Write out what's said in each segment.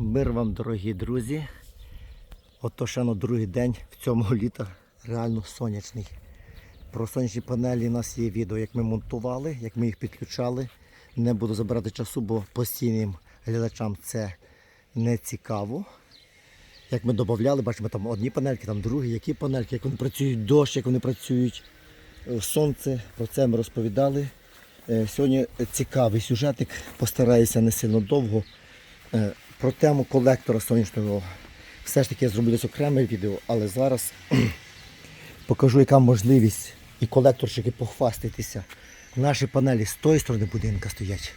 Мир вам, дорогі друзі. Ото ще на другий день в цьому літа реально сонячний. Про сонячні панелі у нас є відео, як ми монтували, як ми їх підключали. Не буду забирати часу, бо постійним глядачам це не цікаво. Як ми додавали, бачимо там одні панельки, там другі, які панельки, як вони працюють дощ, як вони працюють е, сонце. Про це ми розповідали. Е, Сьогодні цікавий сюжетик, постараюся не сильно довго. Е, Про тему колектора сонячного. Все ж таки я зроблю окреме відео, але зараз покажу, яка можливість і колекторщики похвастайтеся. Наші панелі з тої сторони будинка стоять.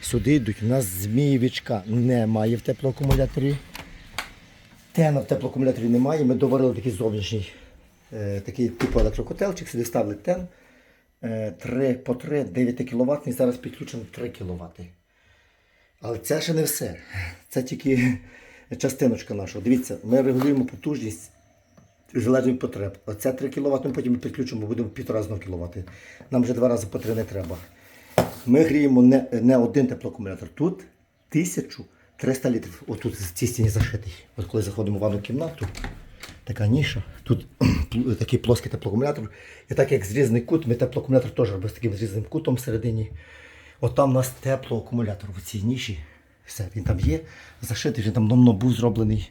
Сюди йдуть. У нас змієвичка немає в теплоакумуляторі. Тена в теплоакумуляторі немає. Ми доварили такий зовнішній е, такий типу електрокотелчик, сюди ставили тен. Е, 3 по 3, 9 кВт, зараз підключено 3 кВт. Але це ще не все. Це тільки частиночка нашого. Дивіться, ми регулюємо потужність залежно від потреб. Оце 3 кВт, ми потім підключимо, будемо 1,5 кВт. Нам вже два рази по 3 не треба. Ми гріємо не, не один теплоакумулятор. Тут 1300 літрів. Отут в цій стіні зашитий. От коли заходимо в ванну кімнату, така ніша. Тут такий плоский теплоакумулятор. І так як зрізаний кут, ми теплоакумулятор теж робимо з таким зрізаним кутом всередині. От там у нас теплоакумулятор в цій ніші. Все, він там є, зашитий, він там давно був зроблений.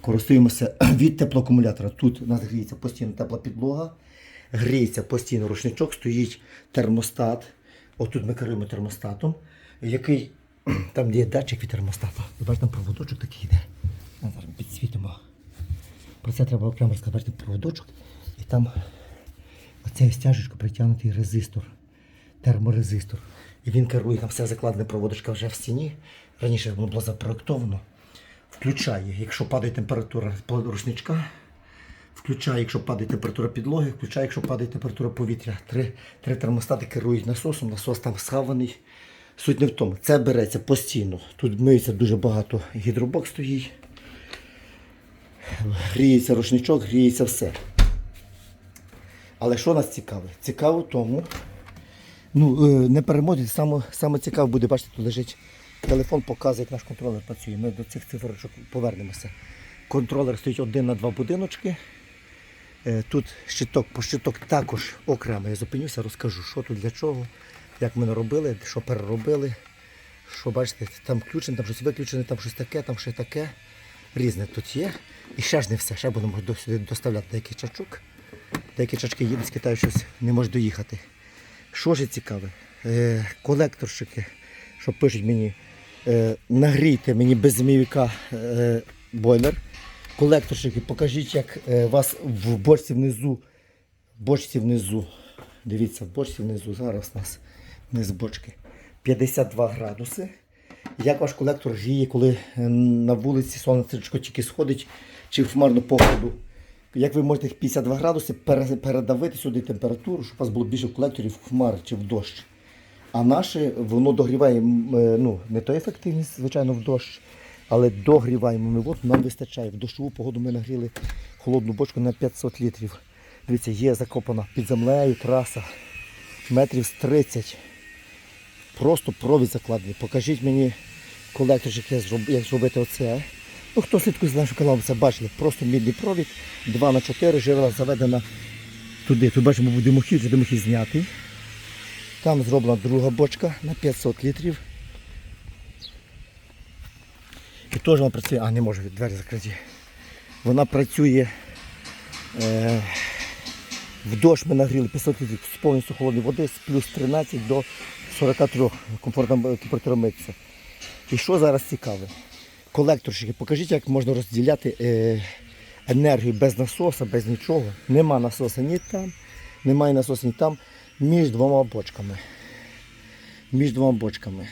Користуємося від теплоакумулятора. Тут у нас гріється постійно тепла підлога, гріється постійно рушничок, стоїть термостат. Отут ми керуємо термостатом, який там є датчик від термостата. Ви бачите, там проводочок такий йде. Зараз підсвітимо. Про це треба окремо розказати. Проводочок. І там оцею стяжечкою притягнутий резистор, терморезистор. І він керує, там все закладена проводочка вже в стіні. Раніше воно було запроектовано. Включає, якщо падає температура рушничка, включає, якщо падає температура підлоги, включає, якщо падає температура повітря. Три, три термостати керують насосом, насос там схаваний. Суть не в тому, це береться постійно. Тут миється дуже багато гідробок стоїть. Гріється рушничок, гріється все. Але що нас цікавить? Цікаво тому, ну, е, не перемотуйте, саме, саме цікаво буде, бачите, тут лежить телефон, показує, як наш контролер працює. Ми до цих цифрочок повернемося. Контролер стоїть один на два будиночки. Е, Тут щиток по щиток також окремо. Я зупинюся, розкажу, що тут для чого, як ми наробили, що переробили. Що бачите, там включене, там щось виключене, там щось таке, там щось таке. Різне тут є. І ще ж не все. Ще будемо сюди доставляти деякий чачок. Деякі чачки їдуть з Китаю щось не можуть доїхати. Що ж цікаве? Е, колекторщики, що пишуть мені, е, нагрійте мені без змійовика е, бойлер. Колекторщики, покажіть, як е, вас в бочці внизу, бочці внизу, дивіться, в бочці внизу, зараз у нас низ бочки 52 градуси. Як ваш колектор гріє, коли е, на вулиці сонечко тільки сходить чи в хмарну погоду? Як ви можете 52 градуси передавити сюди температуру, щоб у вас було більше в колекторі в хмар чи в дощ. А наше воно догріває е, ну, не то ефективність, звичайно, в дощ, але догріваємо ми воду, нам вистачає. В дощову погоду ми нагріли холодну бочку на 500 літрів. Дивіться, є закопана під землею траса метрів з 30. Просто провід закладений. Покажіть мені колекторчик, як зробити оце. Ну, хто слідкує за нашим каналом, це бачили. Просто мідний провід, 2 на 4 жирна заведена туди. Тут бачимо, буде димохід, вже димохід знятий. Там зроблена друга бочка на 500 літрів. І теж вона працює, а не може, двері закриті. Вона працює е, в дощ ми нагріли 500 літрів з повністю холодної води з плюс 13 до 43 комфортна температура митися. І що зараз цікаве? Колекторщики, покажіть, як можна розділяти е, енергію без насоса, без нічого. Нема насоса ні там, немає насоса ні там, між двома бочками. Між двома бочками.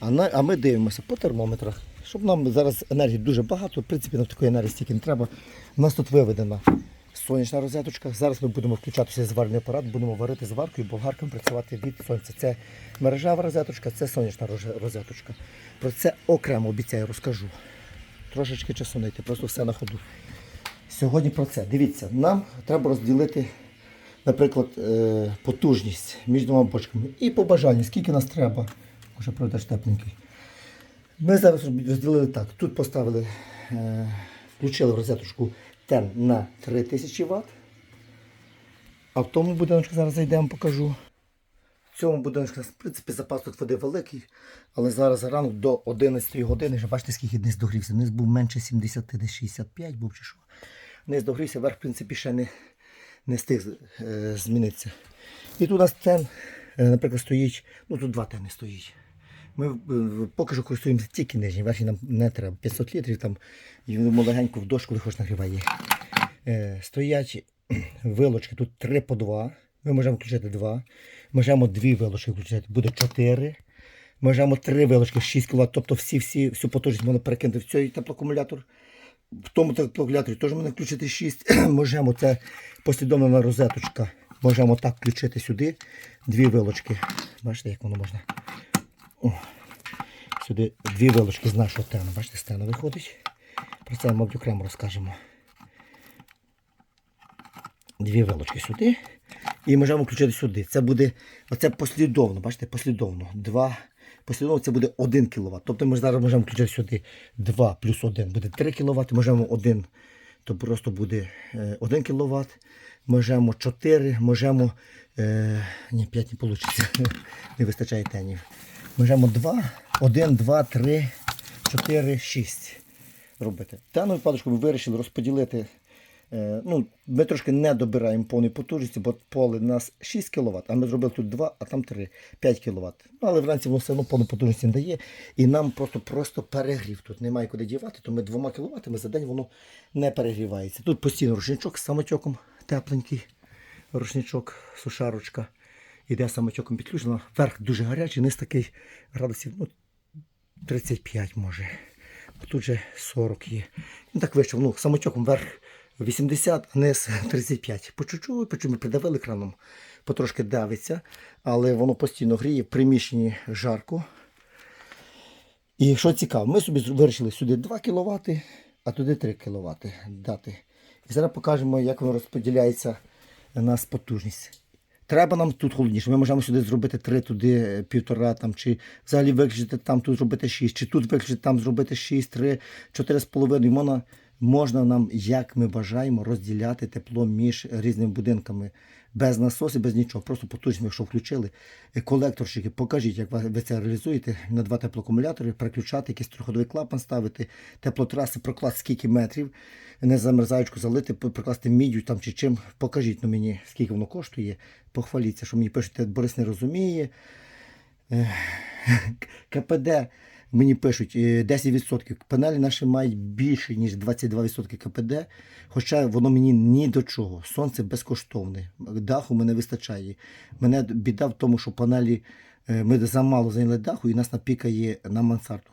А, на, а ми дивимося по термометрах. Щоб нам зараз енергії дуже багато, в принципі, нам такої енергії стільки не треба. У нас тут виведена сонячна розеточка. Зараз ми будемо включатися зварний апарат, будемо варити зваркою, болгарками працювати від сонця. Це мережева розеточка, це сонячна розеточка. Про це окремо обіцяю розкажу. Трошечки часу знайти, просто все на ходу. Сьогодні про це. Дивіться, нам треба розділити, наприклад, е, потужність між двома бочками. І по бажанню, скільки нас треба. Може, пройдеш тепленький. Ми зараз розділили так. Тут поставили, е, включили розеточку тен на 3000 Вт. А в тому будиночку зараз зайдемо, покажу. В цьому будиночку, в принципі, запас тут води великий, але зараз ранок до 11 години, вже бачите, скільки низ догрівся. Низ був менше 70, десь 65 був чи що. Низ догрівся, верх, в принципі, ще не, не встиг е, змінитися. І тут у нас тен, е, наприклад, стоїть, ну тут два тени стоїть. Ми е, поки що користуємося тільки нижній, верхній нам не треба. 500 літрів там, йому легенько в коли хоч нагріває. Е, стоять вилочки, тут 3 по 2. Ми можемо включити 2. Можемо 2 вилочки включити, буде 4. Можемо 3 вилочки 6 кВт, тобто всі, всі, всю потужність можна перекинути в цей теплоакумулятор. В тому теплоакумуляторі теж можна включити 6. можемо це послідовна розеточка. Можемо так включити сюди. Дві вилочки. Бачите, як воно можна. О, сюди дві вилочки з нашого тену. Бачите, з тену виходить. Про це, мабуть, окремо розкажемо. Дві вилочки сюди. І можемо включити сюди. Це буде оце послідовно, бачите, послідовно. Два. Послідовно це буде 1 кВт. Тобто ми зараз можемо включити сюди 2 плюс 1 буде 3 кВт. Можемо 1, то просто буде е, 1 кВт. Можемо 4, можемо. Е, ні, 5 не вийде. Не вистачає тенів. Можемо 2, 1, 2, 3, 4, 6 робити. В випадку ми вирішили розподілити. е, Ну, ми трошки не добираємо повної потужності, бо поле у нас 6 кВт, а ми зробили тут 2, а там 3, 5 кВт. Ну, але вранці воно все одно повну потужності не дає. І нам просто просто перегрів. Тут немає куди дівати, то ми 2 кВт за день воно не перегрівається. Тут постійно рушничок з самотьоком тепленький. Рушничок, сушарочка. Іде самотьоком підключено. Верх дуже гарячий, низ такий градусів ну, 35 може. Тут же 40 є. Ну так вийшов. Ну, самотьоком верх 80, а низ 35. По чуть-чуть, по ми придавили краном, потрошки давиться, але воно постійно гріє, в приміщенні жарко. І що цікаво, ми собі вирішили сюди 2 кВт, а туди 3 кВт дати. І зараз покажемо, як воно розподіляється на потужність. Треба нам тут холодніше. Ми можемо сюди зробити три, туди е, півтора, там, чи взагалі виключити там, тут зробити шість, чи тут виключити там зробити 6, 3, 4,5. Можна, можна нам, як ми бажаємо, розділяти тепло між різними будинками. Без насосу, без нічого. Просто потужність, якщо включили. Е, Колекторщики, покажіть, як ви це реалізуєте на два теплоакумулятори, переключати, якийсь триходовий клапан ставити, теплотраси, прокласти скільки метрів, не замерзаючку залити, прокласти мідю там чи чим. Покажіть ну, мені, скільки воно коштує. Похваліться, що мені пишете, Борис не розуміє. КПД мені пишуть е, 10%. Панелі наші мають більше, ніж 22% КПД, хоча воно мені ні до чого. Сонце безкоштовне, даху мене вистачає. Мене біда в тому, що панелі е, ми замало зайняли даху і нас напікає на мансарду.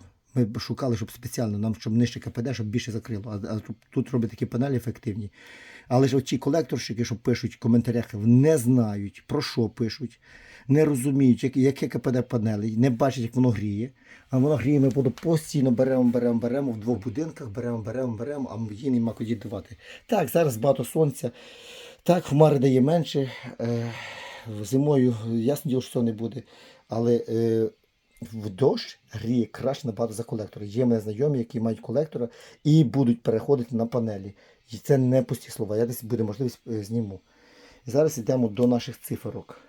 Ми шукали, щоб спеціально нам, щоб нижче КПД, щоб більше закрило. А, а тут, роблять такі панелі ефективні. Але ж оці колекторщики, що пишуть в коментарях, не знають, про що пишуть, не розуміють, як- яке КПД панелей, не бачать, як воно гріє. А воно гріє, ми буду постійно беремо, беремо, беремо в двох будинках, беремо, беремо, беремо, а їй нема куди давати. Так, зараз багато сонця. Так, хмари дає менше. Е, зимою, ясно діло, що цього не буде. Але е, в дощ гріє краще набагато за колектор. Є мене знайомі, які мають колектора і будуть переходити на панелі. І це не пусті слова. Я десь буде можливість е, зніму. І зараз йдемо до наших циферок.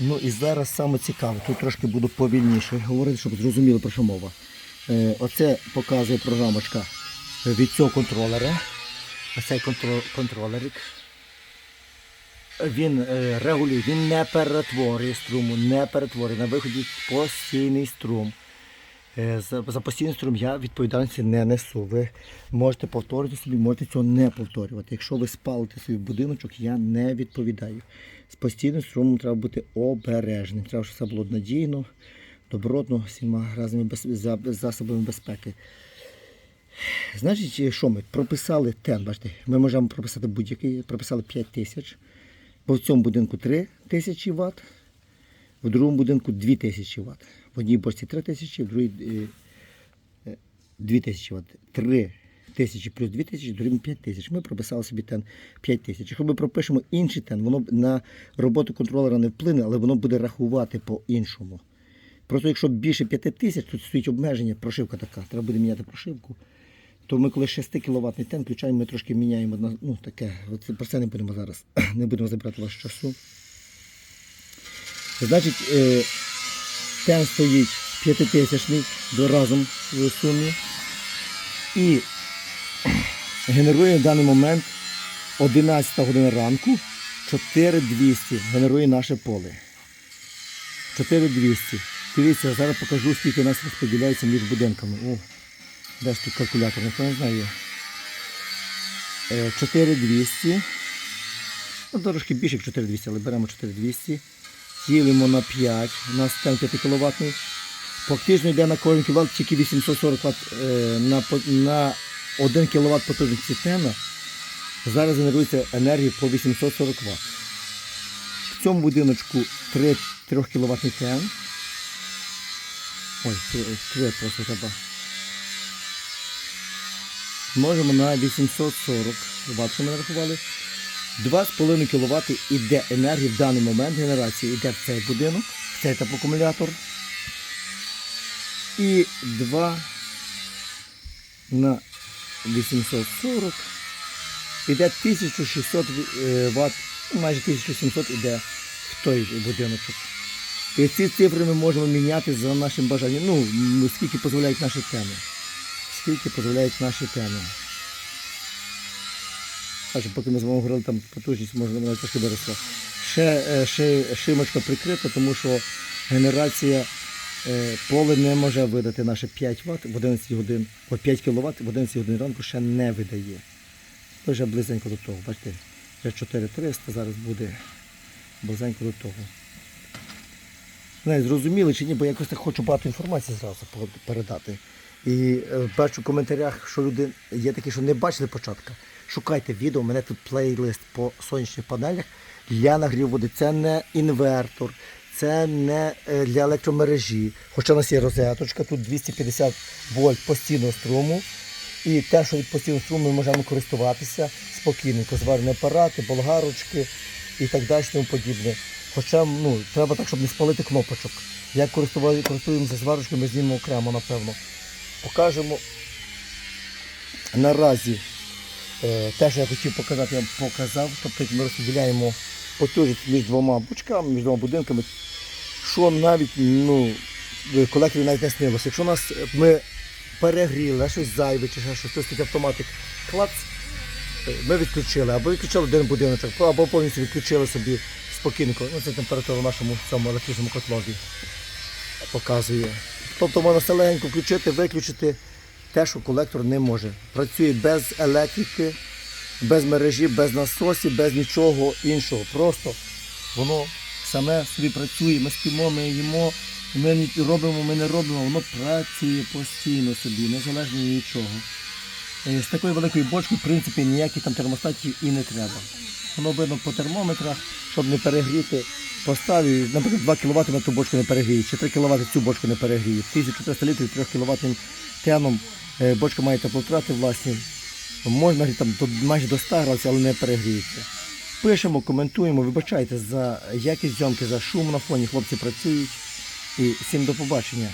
Ну і зараз саме цікаве, тут трошки буду повільніше говорити, щоб зрозуміли про що мова. Е, оце показує програмочка від цього контролера. Оцей контролерик. Він е, регулює, він не перетворює струму, не перетворює. На виході постійний струм. Е, За, за постійний струм я відповідальності не несу. Ви можете повторити собі, можете цього не повторювати. Якщо ви спалите свій будиночок, я не відповідаю. З постійним струмом треба бути обережним. Треба, щоб все було надійно, добротно, всіма разними засобами безпеки. Значить, що ми прописали тен, бачите, ми можемо прописати будь-який, прописали 5 тисяч, в цьому будинку 3 тисячі Вт, в другому будинку 2 тисячі Вт. В одній бочці 3 тисячі, в другій е, е, 2 тисячі Вт. 3 тисячі плюс 2 тисячі, другому 5 тисяч. Ми прописали собі тен 5 тисяч. Якщо ми пропишемо інший тен, воно на роботу контролера не вплине, але воно буде рахувати по-іншому. Просто якщо більше 5 тисяч, тут стоїть обмеження, прошивка така, треба буде міняти прошивку. То ми коли 6 кВт тен включаємо, ми трошки міняємо на ну, таке. От про це не будемо зараз. Не будемо забирати вашого часу. Значить, е, тен стоїть 5000 до разом в сумі. І генерує в даний момент 11 година ранку 4200 генерує наше поле. 4200. Дивіться, зараз покажу, скільки у нас розподіляється між будинками. О, де ж тут калькулятор, ніхто не знає. Е, 4200. Ну, трошки більше, як 4200, але беремо 4200. Ділимо на 5. У нас стан 5 кВт. Фактично йде на кожен кВт тільки 840 Вт е, на, на 1 кВт потужності тена. Зараз генерується енергія по 840 Вт. В цьому будиночку 3, 3 кВт тен. Ой, 3, 3 просто треба. Можемо на 840 Вт, що ми нарахували. 2,5 кВт іде енергії в даний момент генерації йде в цей будинок, в цей теплоакумулятор. І 2 на 840 іде 1600 Вт, майже 1700 іде в той будиночок. І ці цифри ми можемо міняти за нашим бажанням. Ну, скільки дозволяють наші теми. Скільки дозволяють наші теми. Бачу, поки ми з вами говорили, там потужність може вона трошки виросла. Ще, е, ще шимочка прикрита, тому що генерація е, поле не може видати наше 5 Вт в 11 годин, о 5 кВт в 11 годин ранку ще не видає. Вже близенько до того. Бачите, вже 4300, зараз буде близенько до того. Не, зрозуміли чи ні, бо якось так хочу багато інформації зразу передати. І е, бачу в коментарях, що люди є такі, що не бачили початку. Шукайте відео, у мене тут плейлист по сонячних панелях для нагріву води. Це не інвертор, це не е, для електромережі. Хоча у нас є розеточка, тут 250 вольт постійного струму. І те, що від постійного струму ми можемо користуватися спокійненько, зварені апарати, болгарочки і так далі, тому подібне. Хоча ну, треба так, щоб не спалити кнопочок. Як користуємося зварочкою, ми знімемо окремо, напевно. Покажемо наразі е, те, що я хотів показати, я вам показав. Тобто ми розподіляємо потужність між двома бочками, між двома будинками, що навіть ну, колекторі навіть не снилося. Якщо нас е, ми перегріли, щось зайве чи ще щось, то стоїть автоматик клац, е, ми відключили, або відключили один будиночок, або повністю відключили собі спокійненько. Ну, це температура в нашому цьому електричному котлові показує. Тобто можна все легенько включити, виключити те, що колектор не може. Працює без електрики, без мережі, без насосів, без нічого іншого. Просто воно саме собі працює. Ми спімо, ми їмо, ми робимо, ми не робимо, воно працює постійно собі, незалежно від нічого. Е, З такої великої бочки, в принципі, ніяких там термостатів і не треба. Воно видно по термометрах, щоб не перегріти. Поставив, наприклад, 2 кВт на ту бочку не перегріє, чи 3 кВт цю бочку не перегріє. 1400 літрів 3 кВт теном е, бочка має теплотрати власні. Можна там до, майже до 100 градусів, але не перегріється. Пишемо, коментуємо, вибачайте за якість зйомки, за шум на фоні. Хлопці працюють. І всім до побачення.